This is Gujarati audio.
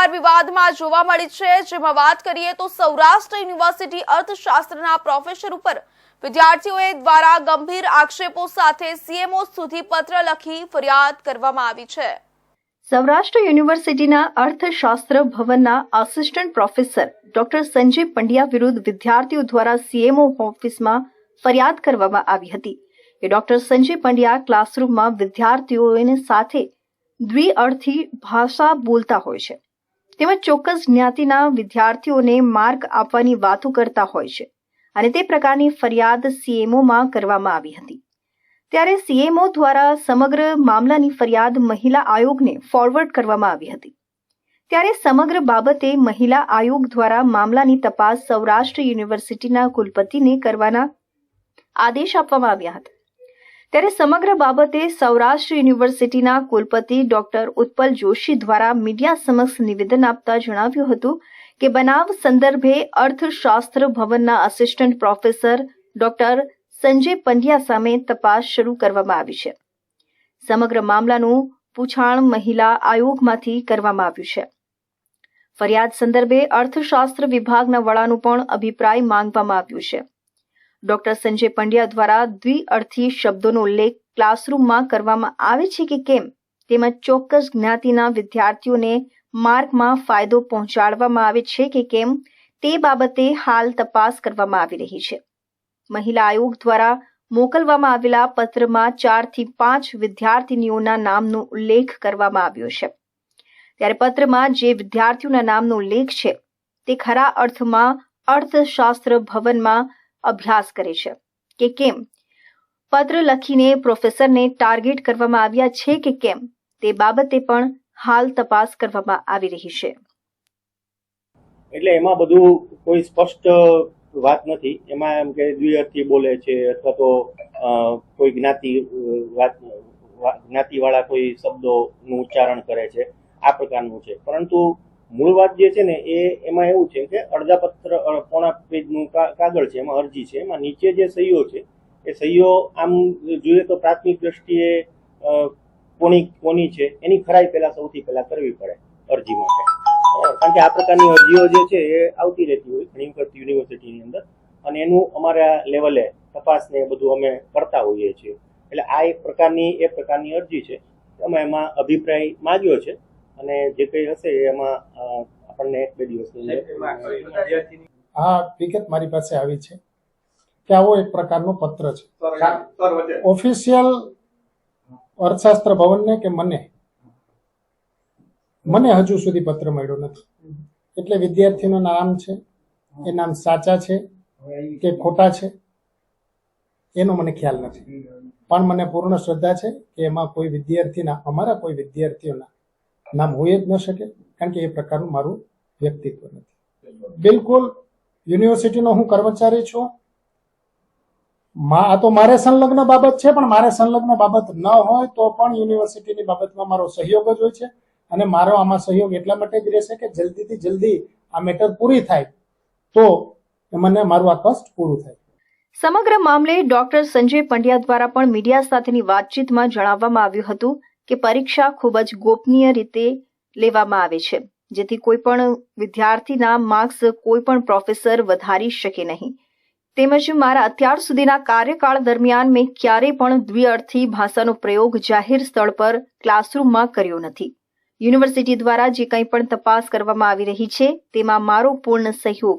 એકવાર વિવાદમાં જોવા મળી છે. જેમાં વાત કરીએ તો સૌરાષ્ટ્ર યુનિવર્સિટી અર્થશાસ્ત્રના પ્રોફેસર ઉપર વિદ્યાર્થીઓએ દ્વારા ગંભીર આક્ષેપો સાથે સીએમઓ સુધી પત્ર લખી ફરિયાદ કરવામાં આવી છે. સૌરાષ્ટ્ર યુનિવર્સિટીના અર્થશાસ્ત્ર ભવનના assistant professor doctor Sanjay Pandya વિરુદ્ધ વિદ્યાર્થીઓ દ્વારા સીએમઓ ઓફિસમાં ફરિયાદ કરવામાં આવી હતી. કે ડોક્ટર સંજય પંડ્યા ક્લાસરૂમમાં વિદ્યાર્થીઓને સાથે દ્વિઅર્થી ભાષા બોલતા હોય છે. તેમજ ચોક્કસ જ્ઞાતિના વિદ્યાર્થીઓને માર્ક આપવાની વાતો કરતા હોય છે. અને તે પ્રકારની ફરિયાદ સીએમઓમાં કરવામાં આવી હતી. ત્યારે સીએમઓ દ્વારા સમગ્ર મામલાની ફરિયાદ મહિલા આયોગને ફોરવર્ડ કરવામાં આવી હતી. ત્યારે સમગ્ર બાબતે મહિલા આયોગ દ્વારા મામલાની તપાસ સૌરાષ્ટ્ર યુનિવર્સિટીના કુલપતિને કરવાના આદેશ આપવામાં આવ્યા હતા. ત્યારે સમગ્ર બાબતે સૌરાષ્ટ્ર યુનિવર્સિટીના કુલપતિ ડોક્ટર ઉત્પલ જોશી દ્વારા મીડિયા સમક્ષ નિવેદન આપતા જણાવ્યું હતું કે બનાવ સંદર્ભે અર્થશાસ્ત્ર ભવનના assistant professor doctor Sanjay Pandya સામે તપાસ શરૂ કરવામાં આવી છે. સમગ્ર મામલાનું પૂછાણ મહિલા આયોગમાંથી કરવામાં આવ્યું છે. ફરિયાદ સંદર્ભે અર્થશાસ્ત્ર વિભાગના વડાનું પણ અભિપ્રાય માંગવામાં આવ્યું છે. ડોક્ટર સંજય પંડ્યા દ્વારા દ્વિઅર્થી શબ્દોનો ઉલ્લેખ ક્લાસરૂમમાં કરવામાં આવે છે કે કેમ? તેમજ ચોક્કસ જ્ઞાતિના વિદ્યાર્થીઓને માર્કમાં ફાયદો પહોંચાડવામાં આવે છે કે કેમ? તે બાબતે હાલ તપાસ કરવામાં આવી રહી છે. મહિલા આયોગ દ્વારા મોકલવામાં આવેલા પત્રમાં ચારથી પાંચ વિદ્યાર્થીનીઓના નામનો ઉલ્લેખ કરવામાં આવ્યો છે. ત્યારે પત્રમાં જે વિદ્યાર્થીઓના નામનો ઉલ્લેખ છે, તે ખરા અર્થમાં અર્થશાસ્ત્ર ભવનમાં અભ્યાસ કરે છે કે કેમ? પત્ર લખીને પ્રોફેસરને ટાર્ગેટ કરવામાં આવ્યા છે કે કેમ? તે બાબતે પણ હાલ તપાસ કરવામાં આવી રહી છે. એટલે એમાં બધું કોઈ સ્પષ્ટ વાત નથી. એમાં એમ કે દ્વિઅર્થી બોલે છે અથવા તો કોઈ જ્ઞાતિ વાત, જ્ઞાતિવાળા કોઈ શબ્દોનું ઉચ્ચારણ કરે છે. આ પ્રકારનું છે. પરંતુ મૂળ વાત જે છે ને, એ એમાં એવું છે કે અડધા પત્ર પોણા પેજનું કાગળ છે, એમાં અરજી છે, એમાં નીચે જે સહીઓ છે, એ સહીઓ આમ જોઈએ તો પ્રાથમિક દ્રષ્ટિએ કોની કોની છે, એની ખરાઈ પહેલા સૌથી પહેલા કરવી પડે અરજી માટે. કારણ કે આ પ્રકારની અરજીઓ જે છે, એ આવતી રહેતી હોય ઘણી વખત યુનિવર્સિટીની અંદર. અને એનું અમારા લેવલે તપાસને બધું અમે કરતા હોઈએ છીએ. એટલે આ એક પ્રકારની, એ પ્રકારની અરજી છે. અમે એમાં અભિપ્રાય માંગ્યો છે. અને જે કંઈ હશે એમાં આપણને એક બે દિવસની હા વિગત મારી પાસે આવી છે. કે આવો એક પ્રકારનો પત્ર છે. ઓફિશિયલ અર્થશાસ્ત્ર ભવનને કે મને? મને હજુ સુધી પત્ર મળ્યો નથી. એટલે વિદ્યાર્થીનું નામ છે એ નામ સાચા છે કે ખોટા છે એનો મને ખ્યાલ નથી. પણ મને પૂર્ણ શ્રદ્ધા છે કે એમાં કોઈ વિદ્યાર્થીના અમારા કોઈ વિદ્યાર્થીઓના નામ હોઈ જ ન શકે કારણ કે એ પ્રકારનું મારું વ્યક્તિત્વ નથી. બિલકુલ. યુનિવર્સિટીનો હું કર્મચારી છું. મા આ તો મારે સંલગ્ન બાબત છે પણ મારે સંલગ્ન બાબત ન હોય તો પણ યુનિવર્સિટીની બાબતમાં મારો સહયોગ જ હોય છે. અને મારો આમાં સહયોગ એટલા માટે જ રહેશે કે જલ્દીથી જલ્દી આ મેટર પૂરી થાય તો મને મારું આ કષ્ટ પૂરું થાય. સમગ્ર મામલે ડોક્ટર સંજય પંડ્યા દ્વારા પણ મીડિયા સાથેની વાતચીતમાં જણાવવામાં આવ્યું હતું કે પરીક્ષા ખૂબ જ ગોપનીય રીતે લેવામાં આવે છે. જેથી કોઈ પણ વિદ્યાર્થીના માર્ક્સ કોઈ પણ પ્રોફેસર વધારી શકે નહીં. તેમજ મારા અત્યાર સુધીના કાર્યકાળ દરમિયાન મેં ક્યારેય પણ દ્વિઅર્થી ભાષાનો પ્રયોગ જાહેર સ્થળ પર ક્લાસરૂમમાં કર્યો નથી. યુનિવર્સિટી દ્વારા જે કંઈ પણ તપાસ કરવામાં આવી રહી છે, તેમાં મારો પૂર્ણ સહયોગ